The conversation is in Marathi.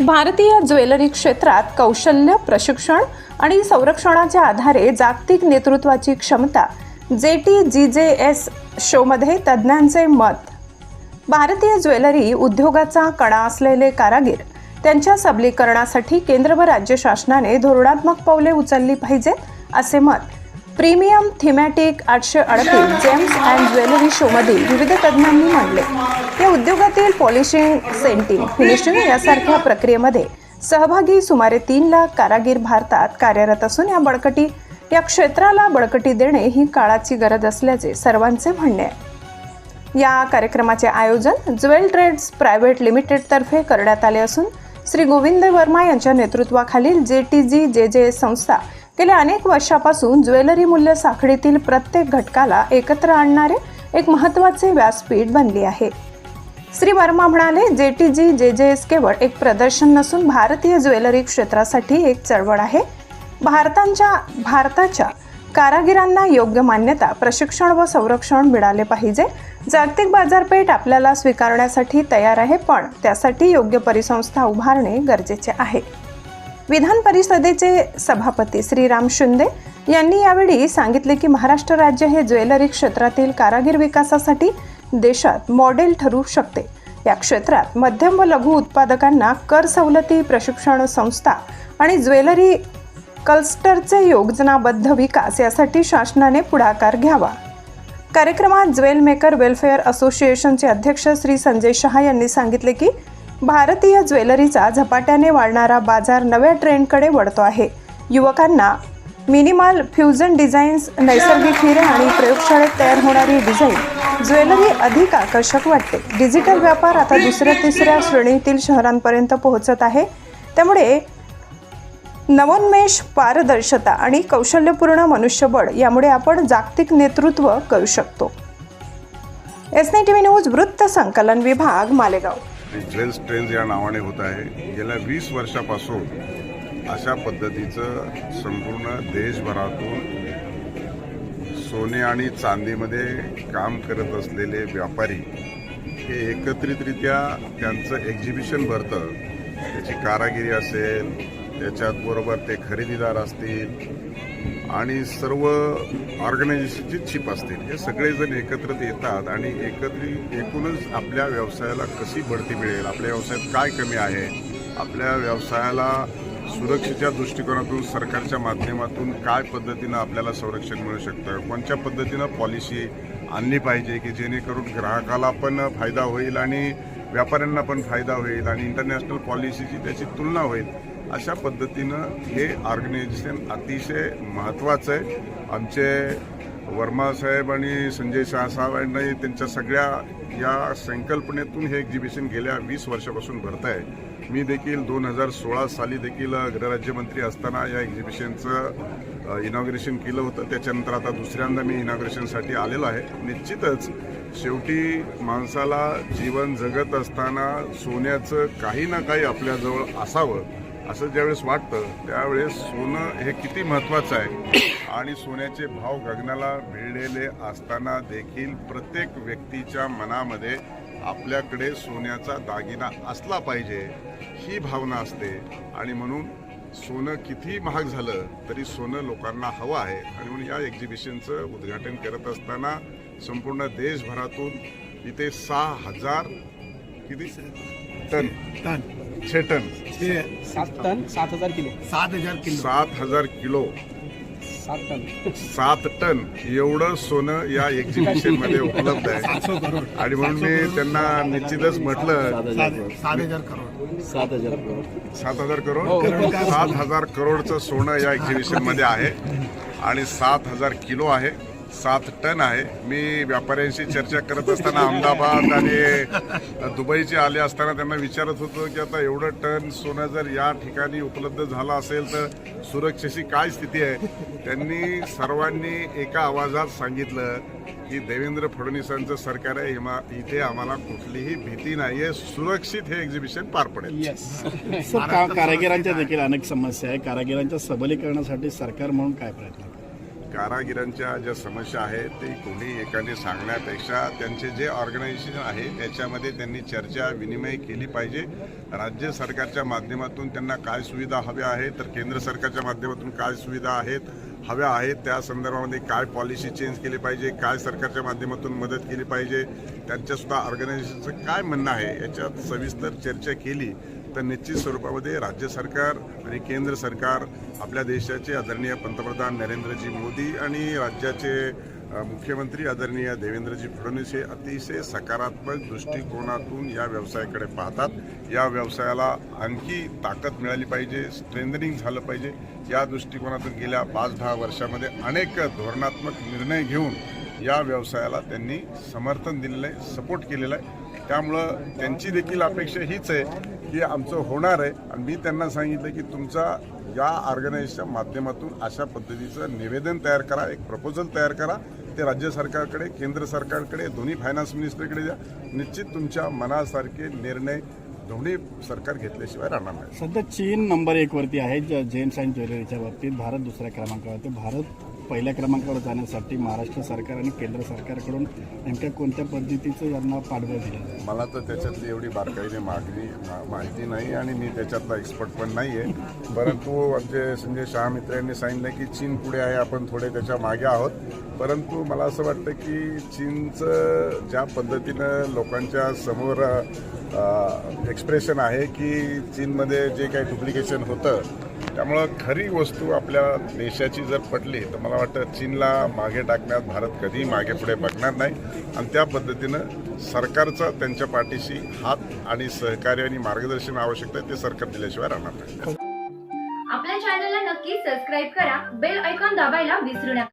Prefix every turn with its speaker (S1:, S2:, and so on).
S1: भारतीय ज्वेलरी क्षेत्रात कौशल्य प्रशिक्षण आणि संरक्षणाच्या आधारे जागतिक नेतृत्वाची क्षमता जे टी जी जे एस शोमध्ये तज्ज्ञांचे मत. भारतीय ज्वेलरी उद्योगाचा कणा असलेले कारागीर त्यांच्या सबलीकरणासाठी केंद्र व राज्य शासनाने धोरणात्मक पावले उचलली पाहिजेत असे मत. प्रीमियम थिमॅटिक आठशे अडतीस जेम्स अँड ज्वेलरी शोमधील विविध तज्ज्ञांनी मांडले. या उद्योगातील पॉलिशिंग सेंटिंग फिनिशिंग यासारख्या प्रक्रियेमध्ये सहभागी सुमारे तीन लाख कारागीर भारतात कार्यरत असून या बळकटी या क्षेत्राला बळकटी देणे ही काळाची गरज असल्याचे सर्वांचे म्हणणे आहे. या कार्यक्रमाचे आयोजन ज्वेल ट्रेड्स प्रायव्हेट लिमिटेडतर्फे करण्यात आले असून श्री गोविंद वर्मा यांच्या नेतृत्वाखालील जे टी जी जे जे संस्था गेल्या अनेक वर्षापासून ज्वेलरी मूल्य साखळीतील प्रत्येक घटकाला एकत्र आणणारे एक महत्त्वाचे व्यासपीठ बनली आहे. श्री वर्मा म्हणाले जे टी जी जे जे एस केवळ एक प्रदर्शन नसून भारतीय ज्वेलरी क्षेत्रासाठी एक चळवळ आहे. भारतांच्या भारताच्या कारागिरांना योग्य मान्यता प्रशिक्षण व संरक्षण मिळाले पाहिजे. जागतिक बाजारपेठ आपल्याला स्वीकारण्यासाठी तयार आहे पण त्यासाठी योग्य परिसंस्था उभारणे गरजेचे आहे. विधान परिषदेचे सभापती श्रीराम शिंदे यांनी यावेळी सांगितले की महाराष्ट्र राज्य हे ज्वेलरी क्षेत्रातील कारागीर विकासासाठी देशात मॉडेल ठरू शकते. या क्षेत्रात मध्यम व लघु उत्पादकांना कर सवलती प्रशिक्षण संस्था आणि ज्वेलरी कल्स्टरचे योजनाबद्ध विकास यासाठी शासनाने पुढाकार घ्यावा. कार्यक्रमात ज्वेल मेकर वेलफेअर असोसिएशनचे अध्यक्ष श्री संजय शहा यांनी सांगितले की भारतीय ज्वेलरीचा झपाट्याने वाढणारा बाजार नव्या ट्रेंडकडे वळतो आहे. युवकांना मिनिमल फ्युजन डिझाईन्स नैसर्गिक हिरे आणि प्रयोगशाळेत तयार होणारी डिझाईन ज्वेलरी अधिक आकर्षक वाटते. डिजिटल व्यापार आता दुसऱ्या तिसऱ्या श्रेणीतील शहरांपर्यंत पोहोचत आहे. त्यामुळे नवोन्मेष पारदर्शकता आणि कौशल्यपूर्ण मनुष्यबळ यामुळे आपण जागतिक नेतृत्व करू शकतो. एस टी व्ही न्यूज वृत्त संकलन विभाग मालेगाव.
S2: ज्वेल्स ट्रेन्स या नावाने होत आहे. गेल्या वीस वर्षापासून अशा पद्धतीचं संपूर्ण देशभरातून सोने आणि चांदीमध्ये काम करत असलेले व्यापारी हे एकत्रितरित्या त्यांचं एक्झिबिशन भरतं. त्याची कारागिरी असेल त्याच्यात बरोबर ते खरेदीदार असतील आणि सर्व ऑर्गनायझेशनची चिप असतील. हे सगळेजण एकत्रित येतात आणि एकत्रित एकूणच आपल्या व्यवसायाला कशी बढती मिळेल? आपल्या व्यवसायात काय कमी आहे? आपल्या व्यवसायाला सुरक्षेच्या दृष्टिकोनातून सरकारच्या माध्यमातून काय पद्धतीनं आपल्याला संरक्षण मिळू शकतं? कोणत्या पद्धतीनं पॉलिसी आणली पाहिजे की जेणेकरून ग्राहकाला पण फायदा होईल आणि व्यापाऱ्यांना पण फायदा होईल आणि इंटरनॅशनल पॉलिसीची त्याची तुलना होईल अशा पद्धतीनं हे ऑर्गनायझेशन अतिशय महत्त्वाचं आहे. आमचे वर्मा साहेब आणि संजय शाहसाहेब यांनी त्यांच्या सगळ्या या संकल्पनेतून हे एक्झिबिशन गेल्या वीस वर्षापासून भरत आहे मी देखील दोन हजार सोळा साली देखील गृहराज्यमंत्री असताना या एक्झिबिशनचं इनॉग्रेशन केलं होतं. त्याच्यानंतर आता दुसऱ्यांदा मी इनॉग्रेशनसाठी आलेलो आहे. निश्चितच शेवटी माणसाला जीवन जगत असताना सोन्याचं काही ना काही आपल्याजवळ असावं असं ज्यावेळेस वाटतं त्यावेळेस सोनं हे किती महत्त्वाचं आहे. आणि सोन्याचे भाव गगनाला भिडलेले असताना देखील प्रत्येक व्यक्तीच्या मनामध्ये आपल्याकडे सोन्याचा दागिना असला पाहिजे ही भावना असते. आणि म्हणून सोनं किती महाग झालं तरी सोनं लोकांना हवं आहे. आणि म्हणून या एक्झिबिशनचं उद्घाटन करत असताना संपूर्ण देशभरातून इथे सहा हजार किती? टन.
S3: टन.
S2: छे टन.
S4: सात टन सात हजार किलो.
S3: सात हजार किलो.
S2: सात हजार किलो.
S4: सात टन.
S2: सात टन एवढं सोनं या एक्झिबिशनमध्ये उपलब्ध आहे. आणि म्हणून मी त्यांना निश्चितच म्हटलं
S3: सात सात हजार करोड.
S4: सात हजार करोड.
S2: सात हजार करोड? सात हजार करोडचं सोनं या एक्झिबिशनमध्ये आहे. आणि सात हजार किलो आहे. सात टन आहे. मी व्यापाऱ्यांशी चर्चा करत असताना अहमदाबाद आणि दुबईचे आले असताना त्यांना विचारत होतो की आता एवढं टन सोनं जर या ठिकाणी उपलब्ध झालं असेल तर सुरक्षेची काय स्थिती आहे? त्यांनी सर्वांनी एका आवाजात सांगितलं की देवेंद्र फडणवीसांचं सरकार आहे हिमा- इथे आम्हाला कुठलीही भीती नाहीये. सुरक्षित हे एक्झिबिशन पार पडेल.
S5: कारागिरांच्या देखील अनेक समस्या आहे कारागिरांच्या सबलीकरणासाठी सरकार म्हणून काय प्रयत्न?
S2: कारागिरांच्या ज्या समस्या आहेत ते कोणी एकाने सांगण्यापेक्षा त्यांचे जे ऑर्गनायझेशन आहे त्याच्यामध्ये त्यांनी चर्चा विनिमय केली पाहिजे. राज्य सरकारच्या माध्यमातून त्यांना काय सुविधा हव्या आहेत तर केंद्र सरकारच्या माध्यमातून काय सुविधा आहेत हव्या आहेत त्या संदर्भामध्ये काय पॉलिसी चेंज केली पाहिजे काय सरकारच्या माध्यमातून मदत केली पाहिजे त्यांच्यासुद्धा ऑर्गनायझेशनचं काय म्हणणं आहे याच्यात सविस्तर चर्चा केली. तर निश्चित स्वरूपामध्ये राज्य सरकार आणि केंद्र सरकार आपल्या देशाचे आदरणीय पंतप्रधान नरेंद्रजी मोदी आणि राज्याचे मुख्यमंत्री आदरणीय देवेंद्रजी फडणवीस हे अतिशय सकारात्मक दृष्टिकोनातून या व्यवसायाकडे पाहतात. या व्यवसायाला आणखी ताकद मिळाली पाहिजे स्ट्रेंथनिंग झालं पाहिजे. या दृष्टिकोनातून गेल्या पाच दहा वर्षामध्ये अनेक धोरणात्मक निर्णय घेऊन या व्यवसायाला त्यांनी समर्थन दिलेलं आहे सपोर्ट केलेला आहे. त्यामुळं त्यांची देखील अपेक्षा हीच आहे की आमचं होणार आहे. आणि मी त्यांना सांगितलं की तुमचा या ऑर्गनाईजच्या माध्यमातून अशा पद्धतीचं निवेदन तयार करा एक प्रपोजल तयार करा. ते राज्य सरकारकडे केंद्र सरकारकडे दोन्ही फायनान्स मिनिस्टरकडे द्या. निश्चित तुमच्या मनासारखे निर्णय दोन्ही सरकार घेतल्याशिवाय राहणार नाही.
S5: सध्या चीन नंबर एकवरती आहे ज- जेम्स अँड ज्वेलरीच्या बाबतीत भारत दुसऱ्या क्रमांकावरती भारत पहिल्या क्रमांकावर जाण्यासाठी महाराष्ट्र सरकार आणि केंद्र सरकारकडून नेमक्या कोणत्या पद्धतीचं यांना पाठबळ दिलं?
S2: मला तर त्याच्यातली एवढी बारकाईने मागणी माहिती नाही आणि मी त्याच्यातला एक्सपर्ट पण नाही आहे परंतु आमचे संजय शहा मित्र यांनी सांगितलं की चीन पुढे आहे आपण थोडे त्याच्यामागे आहोत. परंतु मला असं वाटतं की चीनचं ज्या पद्धतीनं लोकांच्या समोर एक्सप्रेशन आहे की चीनमध्ये जे काही डुप्लिकेशन होतं त्यामुळं खरी वस्तू आपल्या देशाची जर पटली तर मला वाटतं चीनला मागे टाकण्यात भारत कधीही मागे पुढे बघणार नाही. आणि त्या पद्धतीनं सरकारचा त्यांच्या पाठीशी हात आणि सहकार्य आणि मार्गदर्शन आवश्यक आहे ते सरकार दिल्याशिवाय राहणार नाही.
S6: आपल्या चॅनलला नक्की सबस्क्राईब करा. बेल ऐकॉन दाबायला विसरू नका.